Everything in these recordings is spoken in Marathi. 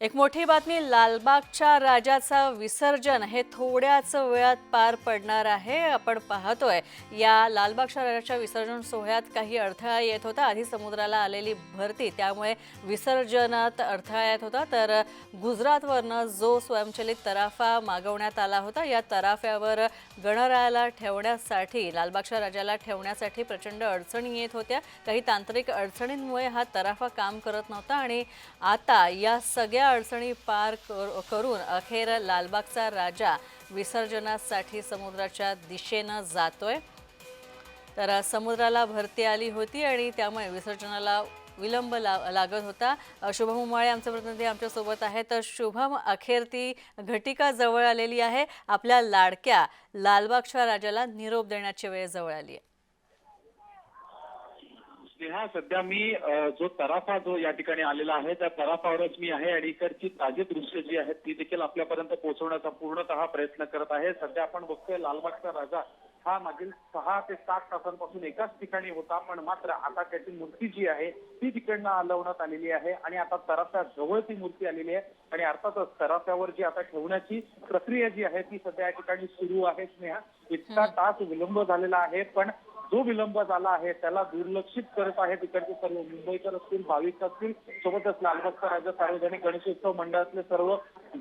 एक मोठी बातमी लालबागच्या राजाचा विसर्जन हे थोड्याच वेळात पार पडणार आहे. आपण पाहतोय या लालबागच्या राजाच्या विसर्जन सोहळ्यात काही अडथळा येत होता. आधी समुद्राला आलेली भरती त्यामुळे विसर्जनात अडथळा येत होता. तर गुजरातवरनं जो स्वयंचलित तराफा मागवण्यात आला होता या तराफ्यावर गणरायाला ठेवण्यासाठी लालबागच्या राजाला ठेवण्यासाठी प्रचंड अडचणी येत होत्या. काही तांत्रिक अडचणींमुळे हा तराफा काम करत नव्हता आणि आता या सगळ्या अडचणी पार कर- करून अखेर लालबागचा राजा विसर्जनासाठी समुद्राच्या दिशेनं जातोय. तर समुद्राला भरती आली होती आणि त्यामुळे विसर्जनाला विलंब ला लागत होता. शुभम उमाळे आमचे प्रतिनिधी आमच्यासोबत आहे तर शुभम अखेर ती घटिका जवळ आलेली आहे. आपल्या लाडक्या लालबागच्या राजाला निरोप देण्याची वेळ जवळ आली आहे. स्नेहा सध्या मी जो तराफा जो या ठिकाणी आलेला आहे त्या तराफावरच मी आहे आणि इकडची ताजी दृश्य जी आहेत ती देखील आपल्यापर्यंत पोहोचवण्याचा पूर्णतः प्रयत्न करत आहे. सध्या आपण बघतोय लालबागचा राजा हा मागील सहा ते सात तासांपासून एकाच ठिकाणी होता पण मात्र आता त्याची मूर्ती जी आहे ती तिकडनं हलवण्यात आलेली आहे आणि आता तराफ्या जवळ ती मूर्ती आलेली आहे आणि अर्थातच तराफ्यावर जी आता ठेवण्याची प्रक्रिया जी आहे ती सध्या या ठिकाणी सुरू आहे. स्नेहा इतका तास विलंब झालेला आहे पण जो विलंब झाला आहे त्याला दुर्लक्षित करत आहे तिकडचे सर्व मुंबईकर असतील भाविक असतील सोबतच लालबागचा राजा सार्वजनिक गणेशोत्सव मंडळातले सर्व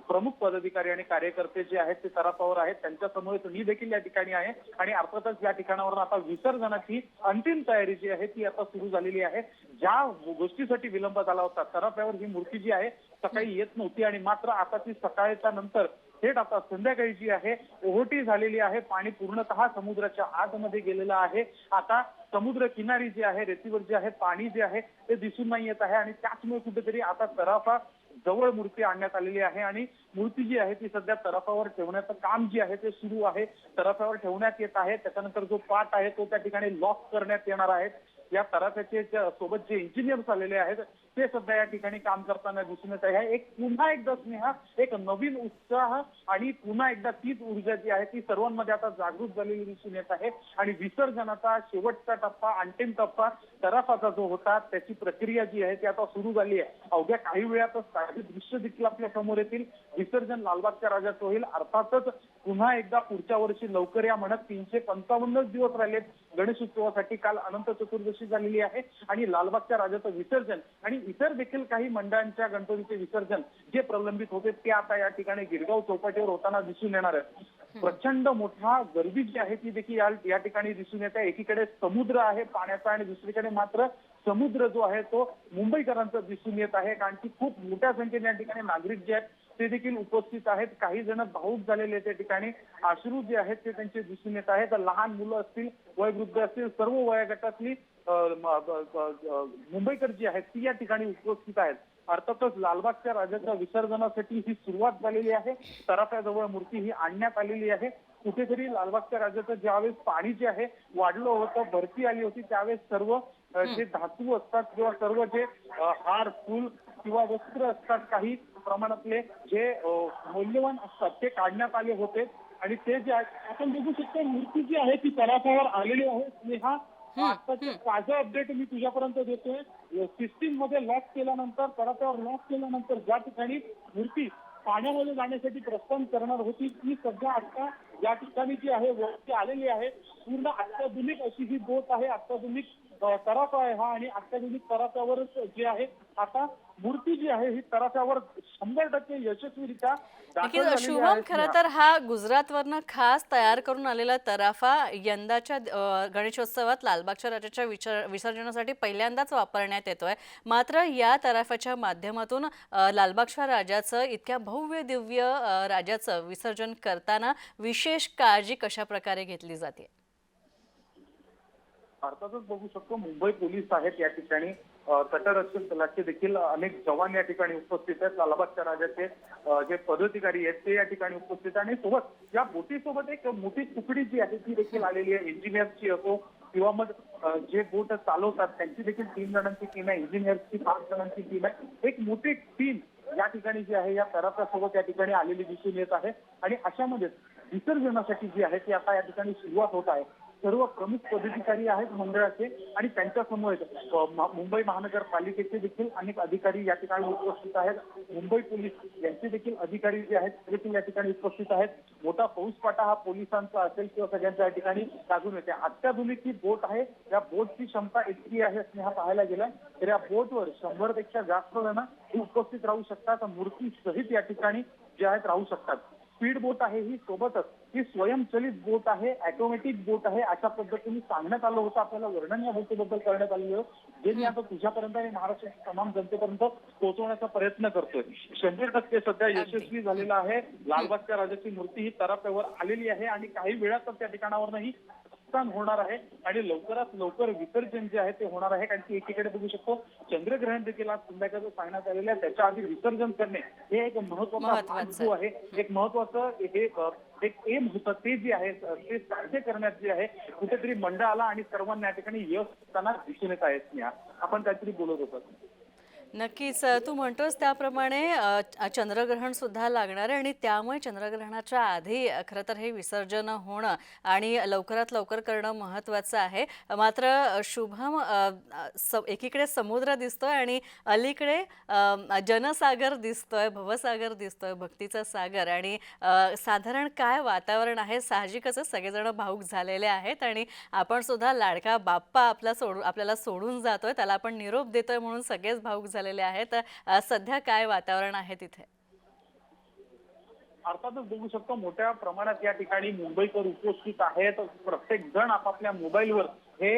प्रमुख पदाधिकारी आणि कार्यकर्ते जे आहेत ते सराफावर आहेत. त्यांच्यासमोर मी देखील या ठिकाणी आहे आणि अर्थातच या ठिकाणावरून आता विसर्जनाची अंतिम तयारी जी आहे ती आता सुरू झालेली आहे. ज्या गोष्टीसाठी विलंब झाला होता सराफ्यावर ही मूर्ती जी आहे सकाळी येत नव्हती आणि मात्र आता ती सकाळच्या नंतर थेट आता संध्याकाळी जी आहे ओहोटी झालेली आहे पाणी पूर्णतः समुद्राच्या आतमध्ये गेलेलं आहे. आता समुद्र किनारी जी आहे रेतीवर जे आहे पाणी जे आहे ते दिसून नाही येत आहे आणि त्याचमुळे कुठेतरी आता तराफा जवळ मूर्ती आणण्यात आलेली आहे आणि मूर्ती जी आहे ती सध्या तराफावर ठेवण्याचं काम जे आहे ते सुरू आहे. तराफ्यावर ठेवण्यात येत आहे. त्याच्यानंतर जो पाट आहे तो त्या ठिकाणी लॉक करण्यात येणार आहे. या तराफ्याचे सोबत जे इंजिनियर्स आलेले आहेत ते सध्या या ठिकाणी काम करताना दिसून येत आहे. एक पुन्हा एकदा स्नेहा एक नवीन उत्साह आणि पुन्हा एकदा तीच ऊर्जा जी आहे ती सर्वांमध्ये आता जागृत झालेली दिसून येत आहे. आणि विसर्जनाचा शेवटचा टप्पा अंतिम टप्पा तराफाचा जो होता त्याची प्रक्रिया जी आहे ती आता सुरू झाली आहे. अवघ्या काही वेळातच काही दृश्य देखील आपल्यासमोर येतील. विसर्जन लालबागच्या राजाचं होईल. अर्थातच पुन्हा एकदा पुढच्या वर्षी लवकर या म्हणत तीनशे पंचावन्नच दिवस राहिलेत. गणेशोत्सवासाठी काल अनंत चतुर्दशी झालेली आहे. आणि लालबागच्या राजाचं विसर्जन आणि इतर देखील काही मंडळांच्या गणपतीचे विसर्जन जे प्रलंबित होते ते आता या ठिकाणी गिरगाव चौपाटीवर होताना दिसून येणार आहे प्रचंड मोठा गर्दी जी आहे ती देखील या- या ठिकाणी दिसून येत. आहे एकीकडे समुद्र आहे पाण्याचा आणि दुसरीकडे मात्र समुद्र जो आहे तो मुंबईकरांचा दिसून येत आहे. कारण की खूप मोठ्या संख्येने या ठिकाणी नागरिक जे आहेत ते देखील उपस्थित आहेत. काही जण भाऊक झालेले आहेत त्या ठिकाणी. अश्रू जे आहेत ते त्यांचे दिसून येत आहेत. लहान मुलं असतील वयवृद्ध असतील सर्व वयोगटातली मुंबईकर जी आहेत ती या ठिकाणी उपस्थित आहेत. अर्थातच लालबागच्या राजाच्या विसर्जनासाठी ही सुरुवात झालेली आहे. तराफ्याजवळ मूर्ती ही आणण्यात आलेली आहे. कुठेतरी लालबागच्या राजाचं ज्यावेळेस पाणी जे आहे वाढलं होतं भरती आली होती त्यावेळेस सर्व जे धातू असतात किंवा सर्व जे हार फूल किंवा वस्त्र असतात काही प्रमाणातले जे मौल्यवान असतात ते काढण्यात आले होते. आणि ते जे आपण बघू शकतो मूर्ती जी आहे ती तराफ्यावर आलेली आहे. स्नेहा ताजं अपडेट मी तुझ्यापर्यंत देतोय. सिस्टीममध्ये लॉक केल्यानंतर तराफ्यावर लॉक केल्यानंतर ज्या ठिकाणी मूर्ती पाण्यामध्ये जाण्यासाठी प्रस्थान करणार होती ती सध्या आता या ठिकाणी जी आहे वरती आलेली आहे. पूर्ण अत्याधुनिक अशी ही बोट आहे अत्याधुनिक तराफा आहे हा आणि अत्याधुनिक तराफ्यावरच जे आहे आता मूर्ती जी आहे ही तराफ्यावर शंभर टक्के यशस्वीरित्या नक्कीच शुभम. खरं तर हा गुजरातवरनं खास तयार करून आलेला तराफा यंदाच्या गणेशोत्सवात लालबागच्या राजाच्या विचार विसर्जनासाठी पहिल्यांदाच वापरण्यात येतोय मात्र या तराफ्याच्या माध्यमातून लालबागच्या राजाचं इतक्या भव्य दिव्य राजाचं विसर्जन करताना विशेष काळजी कशा प्रकारे घेतली जाते अर्थातच बघू शकतो. मुंबई पोलीस आहेत या ठिकाणी. तटरक्षक दलाचे देखील अनेक जवान या ठिकाणी उपस्थित आहेत. लालबागच्या राजाचे जे पदाधिकारी आहेत ते या ठिकाणी उपस्थित आहेत. आणि सोबत या बोटीसोबत एक मोठी तुकडी जी आहे ती देखील आलेली आहे. इंजिनियर्सची असो किंवा मग जे बोट चालवतात त्यांची देखील तीन जणांची टीम आहे. इंजिनियर्सची पाच जणांची टीम आहे. एक मोठी टीम या ठिकाणी जी आहे या तराफ्यासोबत या ठिकाणी आलेली दिसून येत आहे. आणि अशामध्ये विसर्जनासाठी जी आहे ती आता या ठिकाणी सुरुवात होत आहे. सर्व प्रमुख पदाधिकारी आहेत मंडळाचे आणि त्यांच्यासमोर मुंबई महानगरपालिकेचे देखील अनेक अधिकारी या ठिकाणी उपस्थित आहेत. मुंबई पोलीस यांचे देखील अधिकारी जे आहेत ते देखील या ठिकाणी उपस्थित आहेत. मोठा फौजफाटा हा पोलिसांचा असेल किंवा सगळ्यांच्या या ठिकाणी लागून येते. अत्याधुनिक ही बोट आहे. या बोटची क्षमता इतकी आहे असं हा पाहायला गेला तर या बोटवर शंभरपेक्षा जास्त जण उपस्थित राहू शकतात. मूर्ती सहित या ठिकाणी जे आहेत राहू शकतात. स्पीड बोट आहे ही सोबतच ही स्वयंचलित बोट आहे ऑटोमॅटिक बोट आहे अशा पद्धतीने सांगण्यात आलं होतं. आपल्याला वर्णन या बोटीबद्दल करण्यात आलेलं जे मी आता तुझ्यापर्यंत आणि महाराष्ट्राच्या तमाम जनतेपर्यंत पोहोचवण्याचा प्रयत्न करतोय. शंभर टक्के सध्या यशस्वी झालेला आहे. लालबागच्या राजाची मूर्ती ही तराफ्यावर आलेली आहे आणि काही वेळातच त्या ठिकाणावर ही प्रस्थान होणार आहे आणि लवकरात लवकर विसर्जन जे आहे ते होणार आहे कारण की एकीकडे बघू शकतो चंद्रग्रहण देखील आज संध्याकाळचं सांगण्यात आलेलं आहे. त्याच्या आधी विसर्जन करणे हे एक महत्त्वाचा आहे. एक महत्वाचं हे एक एम होतं ते जे आहे ते साध्य करण्यात जे आहे कुठेतरी मंडळाला आणि सर्वांना या ठिकाणी यश होताना दिसून येत आहे. स्नेहा आपण काहीतरी बोलत होतो. नक्कीच तू म्हणतोस त्याप्रमाणे चंद्रग्रहण सुद्धा लागणार आहे आणि त्यामुळे चंद्रग्रहणाच्या आधी खरं तर हे विसर्जन होणं आणि लवकरात लवकर करणं महत्त्वाचं आहे. मात्र शुभम स एकीकडे समुद्र दिसतोय आणि अलीकडे जनसागर दिसतोय भवसागर दिसतोय भक्तीचा सागर आणि साधारण काय वातावरण आहे? साहजिकच सगळेजण भाऊक झालेले आहेत आणि आपण सुद्धा लाडका बाप्पा आपला सोडून आपल्याला सोडून जातोय त्याला आपण निरोप देतोय म्हणून सगळेच भाऊक झालेले आहेत. सध्या काय वातावरण आहे तिथे? अर्थातच बघू शकतो मोठ्या प्रमाणात या ठिकाणी मुंबईकर उपस्थित आहेत. प्रत्येक जण आपापल्या मोबाईलवर हे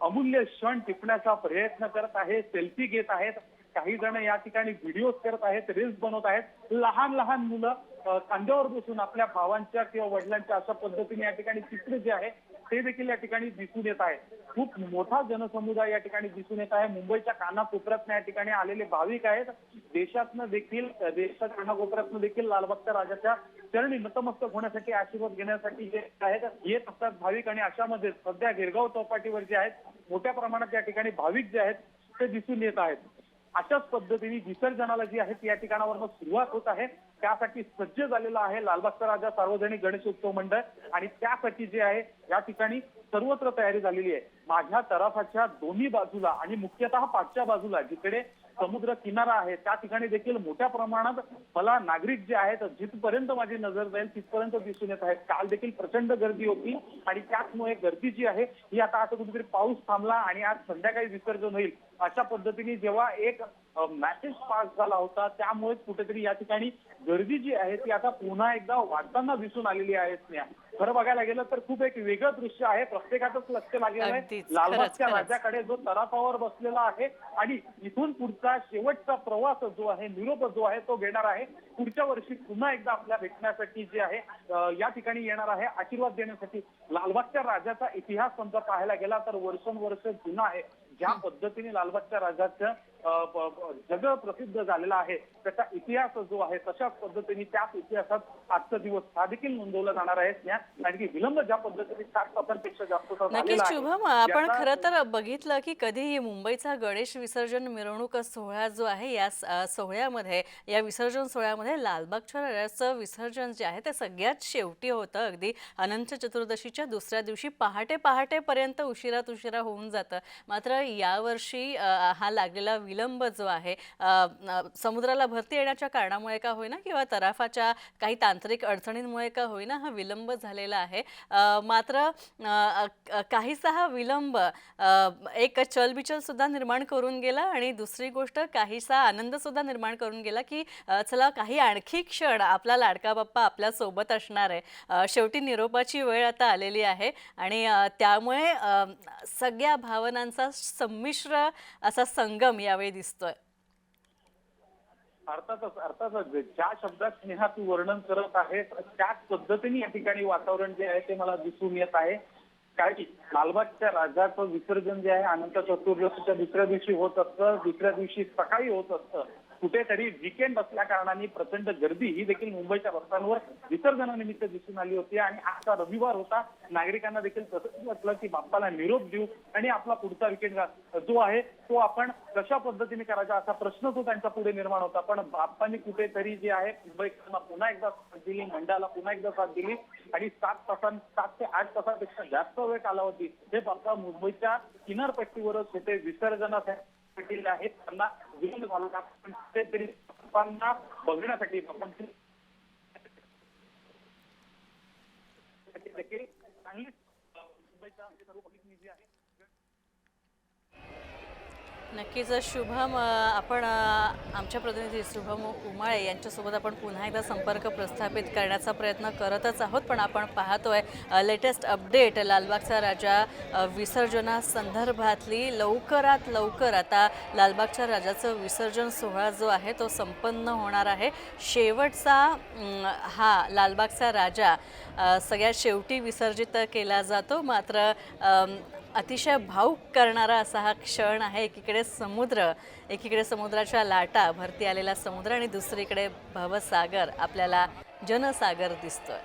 अमूल्य क्षण टिपण्याचा प्रयत्न करत आहे सेल्फी घेत आहेत. काही जण या ठिकाणी व्हिडिओ करत आहेत रील्स बनवत आहेत. लहान लहान मुलं खांद्यावर बसून आपल्या भावांच्या किंवा वडिलांच्या अशा पद्धतीने या ठिकाणी चित्र जे आहे ते देखील या ठिकाणी दिसून येत आहे. खूप मोठा जनसमुदाय या ठिकाणी दिसून येत आहे. मुंबईच्या कानाकोपऱ्यातनं या ठिकाणी आलेले भाविक आहेत. देशातनं देखील देशाच्या कानाकोपऱ्यातनं देखील लालबागच्या राजाच्या चरणी नतमस्तक होण्यासाठी आशीर्वाद घेण्यासाठी जे आहेत येत असतात भाविक आणि अशामध्ये सध्या गिरगाव चौपाटीवर जे आहेत मोठ्या प्रमाणात या ठिकाणी भाविक जे आहेत ते दिसून येत आहेत. अशाच पद्धतीने विसर्जनाला जी आहे ती या ठिकाणावरनं सुरुवात होत आहे. त्यासाठी सज्ज झालेला आहे लालबागचा राजा सार्वजनिक गणेश उत्सव मंडळ आणि त्यासाठी जे आहे या ठिकाणी सर्वत्र तयारी झालेली आहे. माझ्या तराफाच्या दोन्ही बाजूला आणि मुख्यतः पाचच्या बाजूला जिकडे समुद्र किनारा आहे त्या ठिकाणी देखील मोठ्या प्रमाणात मला नागरिक जे आहेत जिथपर्यंत माझी नजर जाईल तिथपर्यंत दिसून येत आहेत काल देखील प्रचंड गर्दी होती आणि त्याचमुळे गर्दी जी आहे ही आता असं कुठेतरी पाऊस थांबला आणि आज संध्याकाळी विसर्जन होईल. अशा पद्धतीने जेव्हा एक मॅसेज पास झाला होता. त्यामुळे कुठेतरी या ठिकाणी गर्दी जी आहे ती आता पुन्हा एकदा वाढताना दिसून आलेली आहे स्नेहा. खरं बघायला गेलं तर खूप एक वेगळं दृश्य आहे. प्रत्येकाचंच लक्ष लागलेलं आहे. लालबागच्या. राजाकडे जो तराफावर बसलेला आहे आणि इथून पुढचा शेवटचा प्रवास जो आहे निरोप जो आहे तो घेणार आहे. पुढच्या वर्षी पुन्हा एकदा आपल्या भेटण्यासाठी जे आहे या ठिकाणी येणार आहे. आशीर्वाद देण्यासाठी लालबागच्या राजाचा इतिहास समजा पाहायला गेला तर वर्षानुवर्ष जुना आहे. ज्या पद्धतीने लालबागच्या राजाचं जग प्रसिद्ध झालेला आहे त्याचा इतिहास जो आहे तशाच पद्धतीने त्याच इतिहासात आजचा दिवस हा देखील नोंदवला जाणार आहे. कारण की विलंब ज्या पद्धतीने सात तासांपेक्षा जास्त नक्कीच शुभम आपण खरं तर बघितलं की कधीही मुंबईचा गणेश विसर्जन मिरवणूक सोहळा जो आहे या सोहळ्यामध्ये या विसर्जन सोहळ्यामध्ये लालबागच्या राजाचं विसर्जन जे आहे ते सगळ्यात शेवटी होतं. अगदी अनंत चतुर्दशीच्या दुसऱ्या दिवशी पहाटे पहाटेपर्यंत उशिरात उशिरा होऊन जातं. मात्र यावर्षी हा लागलेला विलंब जो आहे समुद्राला भरती येण्याच्या कारणामुळे का होईना किंवा तराफाच्या काही तांत्रिक अडचणींमुळे का होईना हा विलंब झालेला आहे. मात्र काहीसा हा विलंब एक चलबिचल सुद्धा निर्माण करून गेला आणि दुसरी गोष्ट काहीसा आनंद सुद्धा निर्माण करून गेला की चला काही आणखी क्षण आपला लाडका बाप्पा आपल्यासोबत असणार आहे. शेवटी निरोपाची वेळ आता आलेली आहे आणि त्यामुळे सगळ्या भावनांचा संमिश्र असा संगम यावेळी दिसतोय. अर्थातच अर्थातच ज्या शब्दात स्नेहा तू वर्णन करत आहे त्याच पद्धतीने या ठिकाणी वातावरण जे आहे ते मला दिसून येत आहे. कारण की लालबागच्या राजाचं विसर्जन जे आहे अनंत चतुर्दशीच्या दुसऱ्या दिवशी होत असतं दुसऱ्या दिवशी सकाळी होत असतं. कुठेतरी विकेंड असल्या कारणाने प्रचंड गर्दी ही देखील मुंबईच्या रस्त्यांवर विसर्जनानिमित्त दिसून आली होती. आणि आजचा रविवार होता नागरिकांना देखील तसंच वाटलं की बाप्पाला निरोप देऊ आणि आपला पुढचा विकेंड जो आहे तो आपण कशा पद्धतीने करायचा असा प्रश्न तो त्यांच्या पुढे निर्माण होता. पण बाप्पांनी कुठेतरी जे आहे मुंबईकरांना पुन्हा एकदा साथ दिली मंडळाला पुन्हा एकदा साथ दिली. आणि सात तासां सात ते आठ तासांपेक्षा जास्त वेळ कालावधी हे बाप्पा मुंबईच्या किनारपट्टीवरच होते. विसर्जनासाठी आहेत त्यांना विलंब झाला होता. पण कुठेतरी बाप्पांना बघण्यासाठी बाप्पांची देखील चांगलीच अं, मुंबईच्या सर्व प्रतिनिधी आहेत नक्कीच शुभम आपण आमच्या प्रतिनिधी शुभम उमाळे यांच्यासोबत आपण पुन्हा एकदा संपर्क प्रस्थापित करण्याचा प्रयत्न करतच आहोत. पण आपण पाहतोय लेटेस्ट अपडेट लालबागचा राजा विसर्जनासंदर्भातली लवकरात लवकर आता लालबागच्या राजाचं विसर्जन सोहळा जो आहे तो संपन्न होणार आहे. शेवटचा हा लालबागचा राजा सगळ्यात शेवटी विसर्जित केला जातो. मात्र अतिशय भाऊक करणारा असा हा क्षण आहे. एकीकडे समुद्र एकीकडे समुद्राच्या लाटा भरती आलेला समुद्र आणि दुसरीकडे भवसागर आपल्याला जनसागर दिसतोय.